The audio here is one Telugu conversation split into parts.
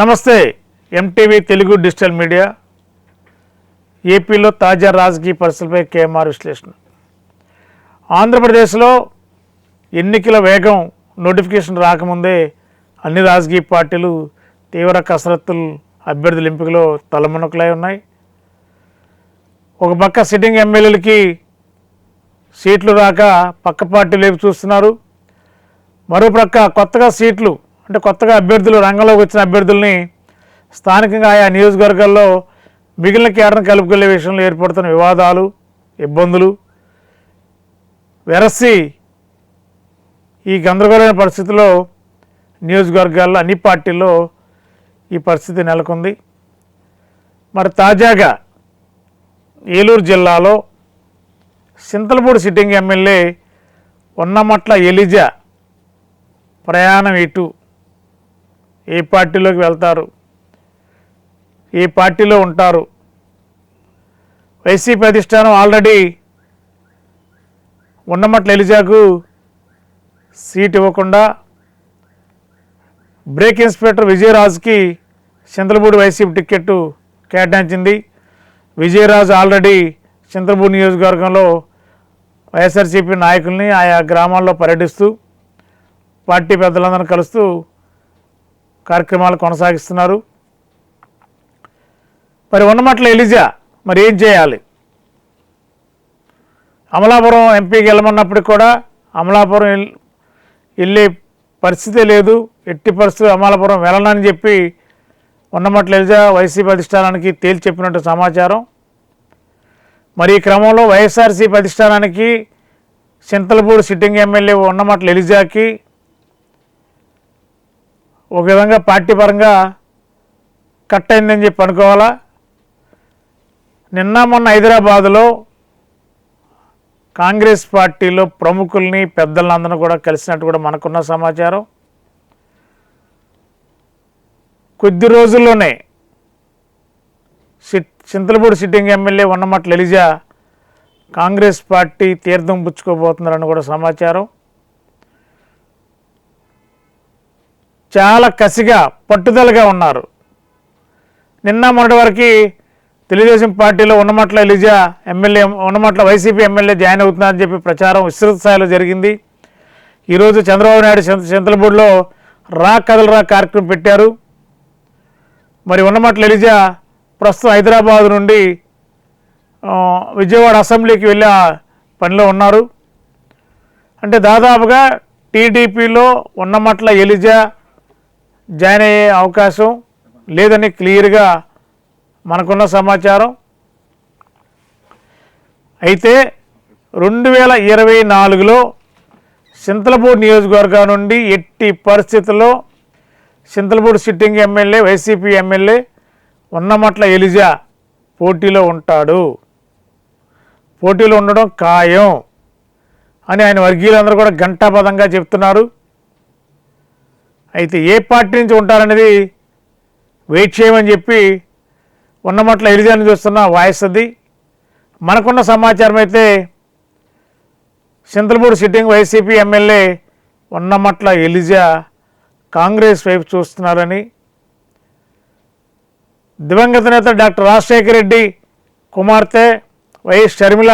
నమస్తే ఎంటీవీ తెలుగు డిజిటల్ మీడియా ఏపీలో తాజా రాజకీయ పరిస్థితులపై కేఎంఆర్ విశ్లేషణ. ఆంధ్రప్రదేశ్లో ఎన్నికల వేగం నోటిఫికేషన్ రాకముందే అన్ని రాజకీయ పార్టీలు తీవ్ర కసరత్తులు అభ్యర్థుల ఎంపికలో తలమునకలై ఉన్నాయి. ఒక పక్క సిట్టింగ్ ఎమ్మెల్యేలకి సీట్లు రాక పక్క పార్టీలు వైపు చూస్తున్నారు. మరో ప్రక్క కొత్తగా సీట్లు అంటే కొత్తగా అభ్యర్థులు రంగంలోకి వచ్చిన అభ్యర్థుల్ని స్థానికంగా ఆయా నియోజకవర్గాల్లో మిగిలిన కేడర్ను కలుపుకెళ్ళే విషయంలో ఏర్పడుతున్న వివాదాలు ఇబ్బందులు వెరసి ఈ గందరగోళమైన పరిస్థితిలో నియోజకవర్గాల్లో అన్ని పార్టీల్లో ఈ పరిస్థితి నెలకొంది. మరి తాజాగా ఏలూరు జిల్లాలో సింతలపూడి సిట్టింగ్ ఎమ్మెల్యే ఉన్నమట్ల ఎలిజా ప్రయాణం ఇటు ఏ పార్టీలోకి వెళ్తారు. ఏ పార్టీలో ఉంటారు. వైసీపీ అధిష్టానం ఆల్రెడీ ఉన్నమట్ల ఎలిజాకు సీట్ ఇవ్వకుండా బ్రేక్ ఇన్స్పెక్టర్ విజయరాజుకి చంద్రబూడి వైసీపీ టికెట్ కేటాయించింది. విజయరాజు ఆల్రెడీ చంద్రబూడి నియోజకవర్గంలో వైఎస్ఆర్సీపీ నాయకుల్ని ఆయా గ్రామాల్లో పర్యటిస్తూ పార్టీ పెద్దలందరినీ కలుస్తూ కార్యక్రమాలు కొనసాగిస్తున్నారు. మరి ఉన్నమట్ల ఎలిజా మరి ఏం చేయాలి? అమలాపురం ఎంపీకి వెళ్ళమన్నప్పటికి కూడా అమలాపురం వెళ్ళే పరిస్థితే లేదు. ఎట్టి పరిస్థితి అమలాపురం వెళ్ళనని చెప్పి ఉన్నమట్ల ఎలిజా వైసీపీ అధిష్టానానికి తేల్చి చెప్పినట్టు సమాచారం. మరి ఈ క్రమంలో వైఎస్ఆర్సీపీ అధిష్టానానికి చింతలపూడి సిట్టింగ్ ఎమ్మెల్యే ఉన్నమట్ల ఎలిజాకి ఒక విధంగా పార్టీ పరంగా కట్ అయిందని చెప్పి అనుకోవాలా? నిన్న మొన్న హైదరాబాదులో కాంగ్రెస్ పార్టీలో ప్రముఖుల్ని పెద్దలందరూ కూడా కలిసినట్టు కూడా మనకున్న సమాచారం. కొద్ది రోజుల్లోనే Chintalapudi sitting MLA Unnamatla Eliza Congress party తీర్థం పుచ్చుకోబోతున్నారని కూడా సమాచారం. చాలా కసిగా పట్టుదలగా ఉన్నారు. నిన్న మొన్నటి వరకు తెలుగుదేశం పార్టీలో Unnamatla Eliza MLA Unnamatla YCP MLA join అవుతున్నారని చెప్పి ప్రచారం విస్తృత స్థాయిలో జరిగింది. ఈరోజు చంద్రబాబు నాయుడు చింత- చింతలపూడిలో రా కథలు రా కార్యక్రమం పెట్టారు. మరి ఉన్నమట్ల ఎలిజా ప్రస్తుతం హైదరాబాద్ నుండి విజయవాడ అసెంబ్లీకి వెళ్ళే పనిలో ఉన్నారు. అంటే దాదాపుగా టీడీపీలో ఉన్నమట్ల ఎలిజా జాయిన్ అయ్యే అవకాశం లేదని క్లియర్గా మనకున్న సమాచారం. అయితే రెండు వేల ఇరవై నాలుగులో సింతలపూడి నియోజకవర్గం నుండి ఎట్టి పరిస్థితుల్లో Chintalapudi sitting MLA YCP MLA Unnamatla Eliza పోటీలో ఉంటాడు. పోటీలో ఉండడం ఖాయం అని ఆయన వర్గీయులందరూ కూడా ఘంటాపదంగా చెప్తున్నారు. అయితే ఏ పార్టీ నుంచి ఉంటారనేది వెయిట్ చేయమని చెప్పి ఉన్నమట్ల ఎలిజాని చూస్తున్న వాయిస్ అది. మనకున్న సమాచారం అయితే Chintalapudi sitting YCP MLA Unnamatla Eliza Congress వైపు చూస్తున్నారని. దివంగత నేత డాక్టర్ రాజశేఖర రెడ్డి కుమార్తె వైఎస్ షర్మిల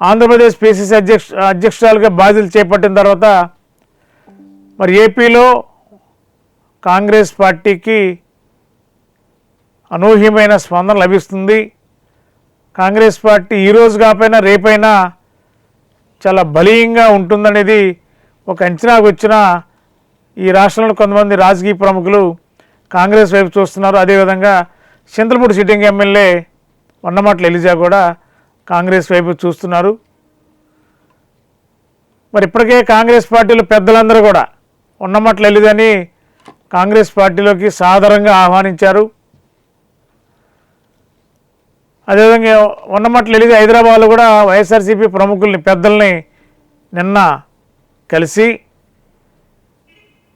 ఆంధ్రప్రదేశ్ పిసిసి అధ్యక్ష అధ్యక్షురాలుగా బాధ్యతలు చేపట్టిన తర్వాత మరి ఏపీలో కాంగ్రెస్ పార్టీకి అనూహ్యమైన స్పందన లభిస్తుంది. కాంగ్రెస్ పార్టీ ఈరోజు కాకపోయినా రేపైనా చాలా బలీయంగా ఉంటుందనేది ఒక అంచనాకు వచ్చిన ఈ రాష్ట్రంలో కొంతమంది రాజకీయ ప్రముఖులు కాంగ్రెస్ వైపు చూస్తున్నారు. అదేవిధంగా చింతలపూడి సిట్టింగ్ ఎమ్మెల్యే వన్నమాటల ఎలిజా కూడా కాంగ్రెస్ వైపు చూస్తున్నారు. మరి ఇప్పటికే కాంగ్రెస్ పార్టీలో పెద్దలందరూ కూడా ఉన్నమట్ల కాంగ్రెస్ పార్టీలోకి సాధారణంగా ఆహ్వానించారు. అదేవిధంగా ఉన్నమట్ల హైదరాబాద్లో కూడా వైఎస్ఆర్సీపీ ప్రముఖుల్ని పెద్దల్ని నిన్న కలిసి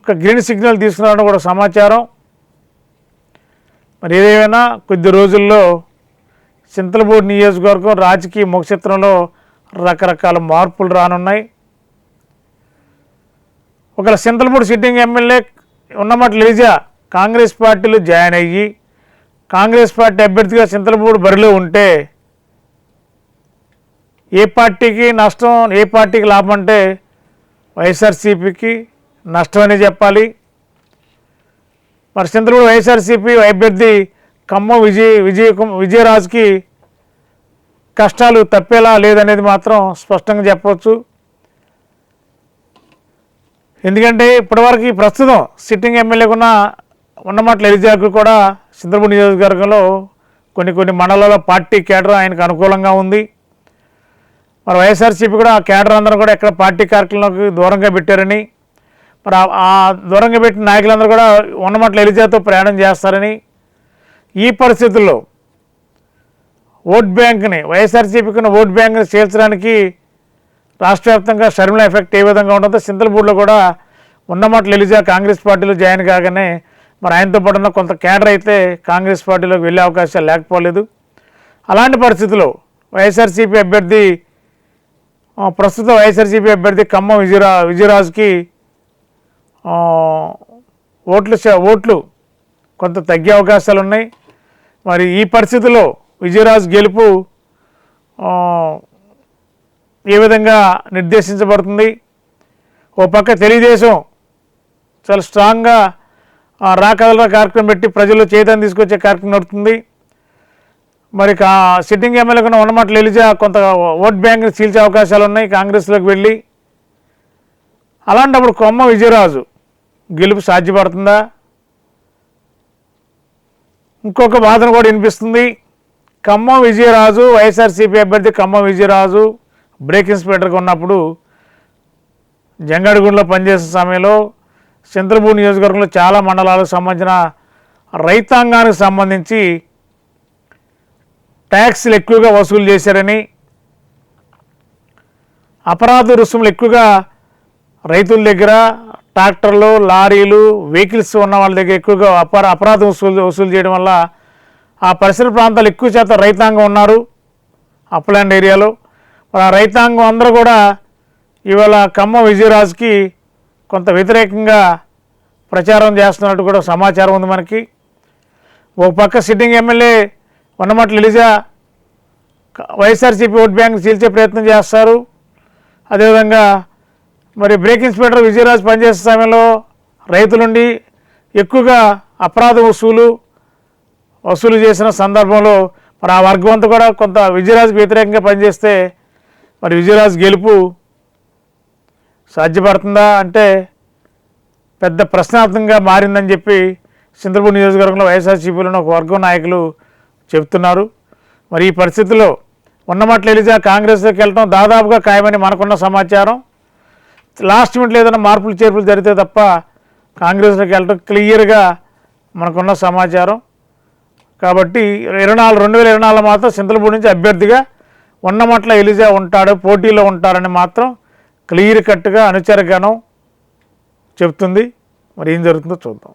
ఒక గ్రీన్ సిగ్నల్ తీసుకున్నారని కూడా సమాచారం. మరి ఏదేమైనా కొద్ది రోజుల్లో చింతలపూడి నియోజకవర్గం రాజకీయ ముఖచిత్రంలో రకరకాల మార్పులు రానున్నాయి. ఒకవేళ సింతలపూడి సిట్టింగ్ ఎమ్మెల్యే ఉన్నమాట లేజా కాంగ్రెస్ పార్టీలో జాయిన్ అయ్యి కాంగ్రెస్ పార్టీ అభ్యర్థిగా చింతలపూడి బరిలో ఉంటే ఏ పార్టీకి నష్టం ఏ పార్టీకి లాభం అంటే వైఎస్ఆర్సీపీకి నష్టం అని చెప్పాలి. మరి చింతలపూడి వైఎస్ఆర్సీపీ అభ్యర్థి ఖమ్మం విజయ్ విజయ విజయరాజుకి కష్టాలు తప్పేలా లేదనేది మాత్రం స్పష్టంగా చెప్పవచ్చు. ఎందుకంటే ఇప్పటివరకు ప్రస్తుతం సిట్టింగ్ ఎమ్మెల్యేకున్న ఉన్నమాటల ఎలిజాకు కూడా సింద్రపూర్ నియోజకవర్గంలో కొన్ని కొన్ని మండలాల్లో పార్టీ కేడర్ ఆయనకు అనుకూలంగా ఉంది. మరి వైఎస్ఆర్సీపీ కూడా ఆ కేడర్ అందరూ కూడా ఎక్కడ పార్టీ కార్యక్రమాలకు దూరంగా పెట్టారని మరి ఆ దూరంగా పెట్టిన నాయకులందరూ కూడా ఉన్నమాటల ఎలిజాతో ప్రయాణం చేస్తారని ఈ పరిస్థితుల్లో ఓట్ బ్యాంక్ని వైఎస్ఆర్సీపీకి ఉన్న ఓట్ బ్యాంక్ని చేర్చడానికి రాష్ట్ర వ్యాప్తంగా షర్మిల ఎఫెక్ట్ ఏ విధంగా ఉంటుందో సింతలపూడిలో కూడా ఉన్నమాట ఎలిజా కాంగ్రెస్ పార్టీలో జాయిన్ కాగానే మరి ఆయనతో పాటు ఉన్న కొంత కేడర్ అయితే కాంగ్రెస్ పార్టీలోకి వెళ్ళే అవకాశాలు లేకపోలేదు. అలాంటి పరిస్థితుల్లో వైఎస్ఆర్సీపీ అభ్యర్థి ప్రస్తుత వైఎస్ఆర్సీపీ అభ్యర్థి ఖమ్మం విజయరా విజయరాజుకి ఓట్లు ఓట్లు కొంత తగ్గే అవకాశాలు ఉన్నాయి. మరి ఈ పరిస్థితిలో విజయరాజు గెలుపు ఏ విధంగా నిర్దేశించబడుతుంది? ఓ పక్క తెలుగుదేశం చాలా స్ట్రాంగ్గా ఆ, రాకదల కార్యక్రమం పెట్టి ప్రజల్లో చైతన్యం తీసుకొచ్చే కార్యక్రమం నడుతుంది మరి కా సిట్టింగ్ ఎమ్మెల్యేగా ఉన్నమాట ఎలిజా కొంత ఓట్ బ్యాంక్ని చీల్చే అవకాశాలు ఉన్నాయి కాంగ్రెస్లోకి వెళ్ళి. అలాంటప్పుడు కొమ్మ విజయరాజు గెలుపు సాధ్యపడుతుందా? ఇంకొక బాధను కూడా వినిపిస్తుంది. ఖమ్మం విజయరాజు వైఎస్ఆర్సీపీ అభ్యర్థి ఖమ్మం విజయరాజు బ్రేక్ ఇన్స్పెక్టర్గా ఉన్నప్పుడు జంగాడిగూడలో పనిచేసే సమయంలో చంద్రపూర్ నియోజకవర్గంలో చాలా మండలాలకు సంబంధించిన రైతాంగానికి సంబంధించి ట్యాక్స్లు ఎక్కువగా వసూలు చేశారని అపరాధ రుసుములు ఎక్కువగా రైతుల దగ్గర ట్రాక్టర్లు లారీలు వెహికల్స్ ఉన్న వాళ్ళ దగ్గర ఎక్కువగా అపర అపరాధ వసూలు వసూలు చేయడం వల్ల ఆ పరిసర ప్రాంతాలు ఎక్కువ శాతం రైతాంగం ఉన్నారు అప్లాండ్ ఏరియాలో. రైతాంగం అందరూ కూడా ఇవాళ ఖమ్మం విజయరాజుకి కొంత వ్యతిరేకంగా ప్రచారం చేస్తున్నట్టు కూడా సమాచారం ఉంది మనకి. ఒక పక్క sitting MLA Unnamatla Eliza YSRCP vote bank చీల్చే ప్రయత్నం చేస్తారు. అదేవిధంగా మరి బ్రేక్ ఇన్స్పెక్టర్ విజయరాజ్ పనిచేసే సమయంలో రైతులుండి ఎక్కువగా అపరాధ వసూలు వసూలు చేసిన సందర్భంలో మరి ఆ వర్గం అంతా కూడా కొంత విజయరాజ్కి వ్యతిరేకంగా పనిచేస్తే మరి విజయరాజ్ గెలుపు సాధ్యపడుతుందా అంటే పెద్ద ప్రశ్నార్థంగా మారిందని చెప్పి చంద్రపూర్ నియోజకవర్గంలో వైఎస్ఆర్సీపీలోని ఒక వర్గం నాయకులు చెప్తున్నారు మరి ఈ పరిస్థితుల్లో ఉన్నమట్ల ఎలిజా కాంగ్రెస్లోకి వెళ్ళడం దాదాపుగా ఖాయమని మనకున్న సమాచారం. లాస్ట్ మినిట్లో ఏదైనా మార్పులు చేర్పులు జరిగితే తప్ప కాంగ్రెస్లోకి వెళ్ళడం క్లియర్గా మనకున్న సమాచారం. కాబట్టి ఇరవై నాలుగు రెండు వేల ఇరవై నాలుగు మాత్రం సింతలపూడి నుంచి అభ్యర్థిగా ఉన్నమట్ల ఎలిజా ఉంటాడు పోటీలో ఉంటారని మాత్రం క్లియర్ కట్గా అనుచరగణం చెప్తుంది. మరి ఏం జరుగుతుందో చూద్దాం.